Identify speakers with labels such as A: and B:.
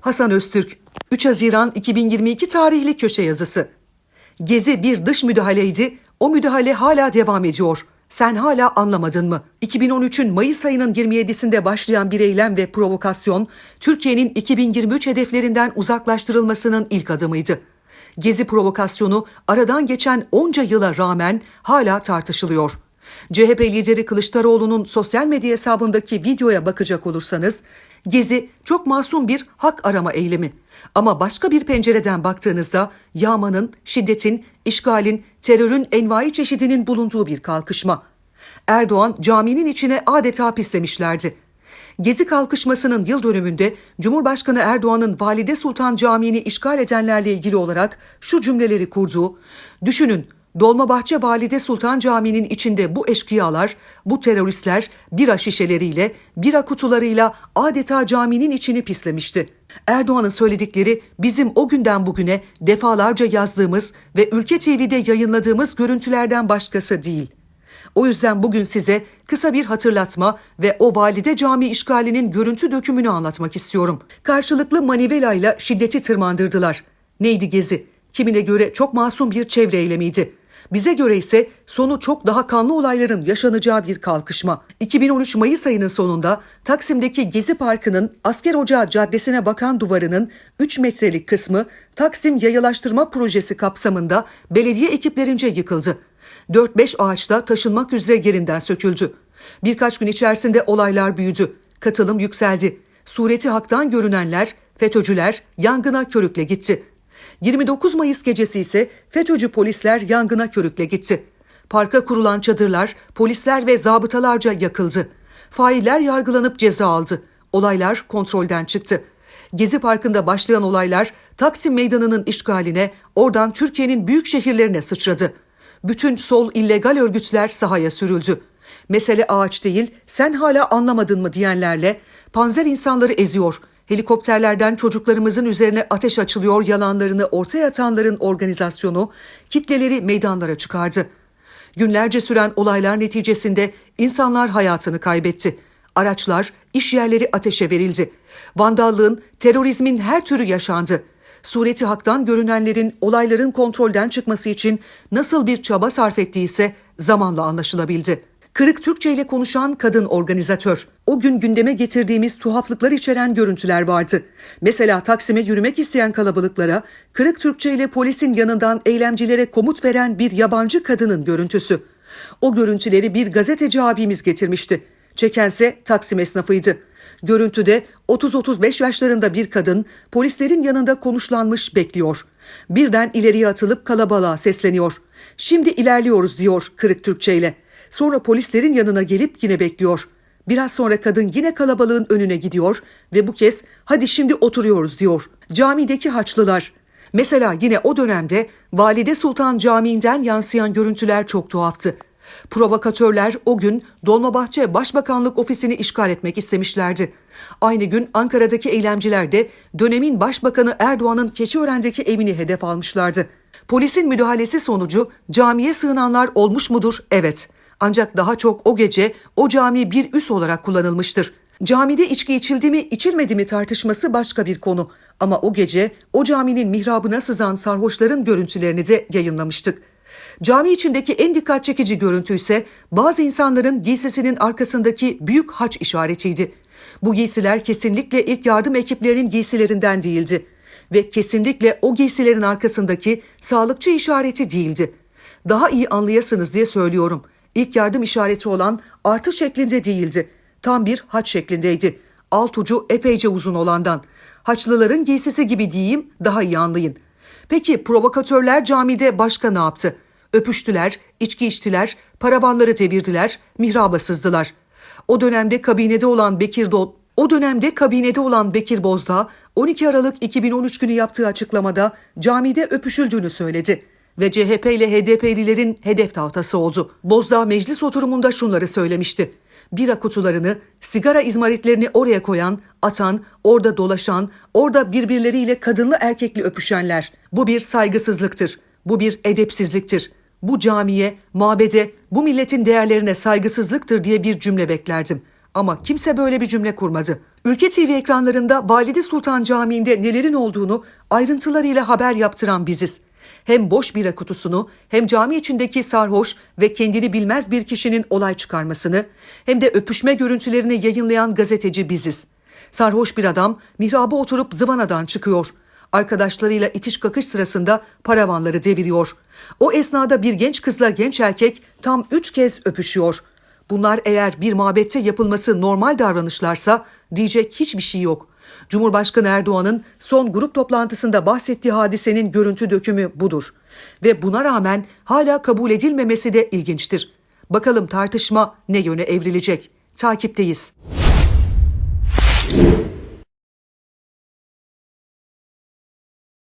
A: Hasan Öztürk, 3 Haziran 2022 tarihli köşe yazısı. Gezi bir dış müdahaleydi, o müdahale hala devam ediyor. Sen hala anlamadın mı? 2013'ün Mayıs ayının 27'sinde başlayan bir eylem ve provokasyon, Türkiye'nin 2023 hedeflerinden uzaklaştırılmasının ilk adımıydı. Gezi provokasyonu aradan geçen onca yıla rağmen hala tartışılıyor. CHP lideri Kılıçdaroğlu'nun sosyal medya hesabındaki videoya bakacak olursanız, Gezi çok masum bir hak arama eylemi. Ama başka bir pencereden baktığınızda yağmanın, şiddetin, işgalin, terörün envai çeşidinin bulunduğu bir kalkışma. Erdoğan caminin içine adeta pislemişlerdi. Gezi kalkışmasının yıl dönümünde Cumhurbaşkanı Erdoğan'ın Valide Sultan Camii'ni işgal edenlerle ilgili olarak şu cümleleri kurduğu, düşünün Dolmabahçe Valide Sultan Camii'nin içinde bu eşkıyalar, bu teröristler bira şişeleriyle, bira kutularıyla adeta caminin içini pislemişti. Erdoğan'ın söyledikleri bizim o günden bugüne defalarca yazdığımız ve Ülke TV'de yayınladığımız görüntülerden başkası değil. O yüzden bugün size kısa bir hatırlatma ve o valide cami işgalinin görüntü dökümünü anlatmak istiyorum. Karşılıklı manivelayla şiddeti tırmandırdılar. Neydi gezi? Kimine göre çok masum bir çevre eylemiydi. Bize göre ise sonu çok daha kanlı olayların yaşanacağı bir kalkışma. 2013 Mayıs ayının sonunda Taksim'deki Gezi Parkı'nın Asker Ocağı Caddesi'ne bakan duvarının 3 metrelik kısmı Taksim Yayalaştırma Projesi kapsamında belediye ekiplerince yıkıldı. 4-5 ağaçta taşınmak üzere yerinden söküldü. Birkaç gün içerisinde olaylar büyüdü. Katılım yükseldi. Sureti haktan görünenler, FETÖ'cüler yangına körükle gitti. 29 Mayıs gecesi ise FETÖ'cü polisler yangına körükle gitti. Parka kurulan çadırlar, polisler ve zabıtalarca yakıldı. Failler yargılanıp ceza aldı. Olaylar kontrolden çıktı. Gezi Parkı'nda başlayan olaylar Taksim Meydanı'nın işgaline, oradan Türkiye'nin büyük şehirlerine sıçradı. Bütün sol illegal örgütler sahaya sürüldü. Mesele ağaç değil, sen hala anlamadın mı diyenlerle panzer insanları eziyor. Helikopterlerden çocuklarımızın üzerine ateş açılıyor yalanlarını ortaya atanların organizasyonu kitleleri meydanlara çıkardı. Günlerce süren olaylar neticesinde insanlar hayatını kaybetti. Araçlar, iş yerleri ateşe verildi. Vandallığın, terörizmin her türü yaşandı. Sureti haktan görünenlerin olayların kontrolden çıkması için nasıl bir çaba sarf ettiyse zamanla anlaşılabildi. Kırık Türkçe ile konuşan kadın organizatör. O gün gündeme getirdiğimiz tuhaflıklar içeren görüntüler vardı. Mesela Taksim'e yürümek isteyen kalabalıklara kırık Türkçe ile polisin yanından eylemcilere komut veren bir yabancı kadının görüntüsü. O görüntüleri bir gazeteci abimiz getirmişti. Çekense Taksim esnafıydı. Görüntüde 30-35 yaşlarında bir kadın polislerin yanında konuşlanmış bekliyor. Birden ileriye atılıp kalabalığa sesleniyor. Şimdi ilerliyoruz diyor kırık Türkçe ile. Sonra polislerin yanına gelip yine bekliyor. Biraz sonra kadın yine kalabalığın önüne gidiyor ve bu kez hadi şimdi oturuyoruz diyor. Camideki haçlılar. Mesela yine o dönemde Valide Sultan Camii'nden yansıyan görüntüler çok tuhaftı. Provokatörler o gün Dolmabahçe Başbakanlık ofisini işgal etmek istemişlerdi. Aynı gün Ankara'daki eylemciler de dönemin Başbakanı Erdoğan'ın Keçiören'deki evini hedef almışlardı. Polisin müdahalesi sonucu camiye sığınanlar olmuş mudur? Evet. Ancak daha çok o gece o cami bir üs olarak kullanılmıştır. Camide içki içildi mi içilmedi mi tartışması başka bir konu. Ama o gece o caminin mihrabına sızan sarhoşların görüntülerini de yayınlamıştık. Cami içindeki en dikkat çekici görüntü ise bazı insanların giysisinin arkasındaki büyük haç işaretiydi. Bu giysiler kesinlikle ilk yardım ekiplerinin giysilerinden değildi ve kesinlikle o giysilerin arkasındaki sağlıkçı işareti değildi. Daha iyi anlayasınız diye söylüyorum. İlk yardım işareti olan artı şeklinde değildi. Tam bir haç şeklindeydi. Alt ucu epeyce uzun olandan. Haçlıların giysisi gibi diyeyim daha iyi anlayın. Peki provokatörler camide başka ne yaptı? Öpüştüler, içki içtiler, paravanları devirdiler, mihraba sızdılar. O dönemde kabinede olan Bekir Do o dönemde kabinede olan Bekir Bozdağ 12 Aralık 2013 günü yaptığı açıklamada camide öpüşüldüğünü söyledi ve CHP ile HDP'lilerin hedef tahtası oldu. Bozdağ meclis oturumunda şunları söylemişti. Bira kutularını, sigara izmaritlerini oraya koyan, atan, orada dolaşan, orada birbirleriyle kadınlı erkekli öpüşenler. Bu bir saygısızlıktır. Bu bir edepsizliktir. Bu camiye, mabede, bu milletin değerlerine saygısızlıktır diye bir cümle beklerdim. Ama kimse böyle bir cümle kurmadı. Ülke TV ekranlarında Valide Sultan Camii'nde nelerin olduğunu ayrıntılarıyla haber yaptıran biziz. Hem boş bira kutusunu hem cami içindeki sarhoş ve kendini bilmez bir kişinin olay çıkarmasını hem de öpüşme görüntülerini yayınlayan gazeteci biziz. Sarhoş bir adam mihraba oturup zıvanadan çıkıyor. Arkadaşlarıyla itiş kakış sırasında paravanları deviriyor. O esnada bir genç kızla genç erkek tam üç kez öpüşüyor. Bunlar eğer bir mabette yapılması normal davranışlarsa diyecek hiçbir şey yok. Cumhurbaşkanı Erdoğan'ın son grup toplantısında bahsettiği hadisenin görüntü dökümü budur. Ve buna rağmen hala kabul edilmemesi de ilginçtir. Bakalım tartışma ne yöne evrilecek? Takipteyiz.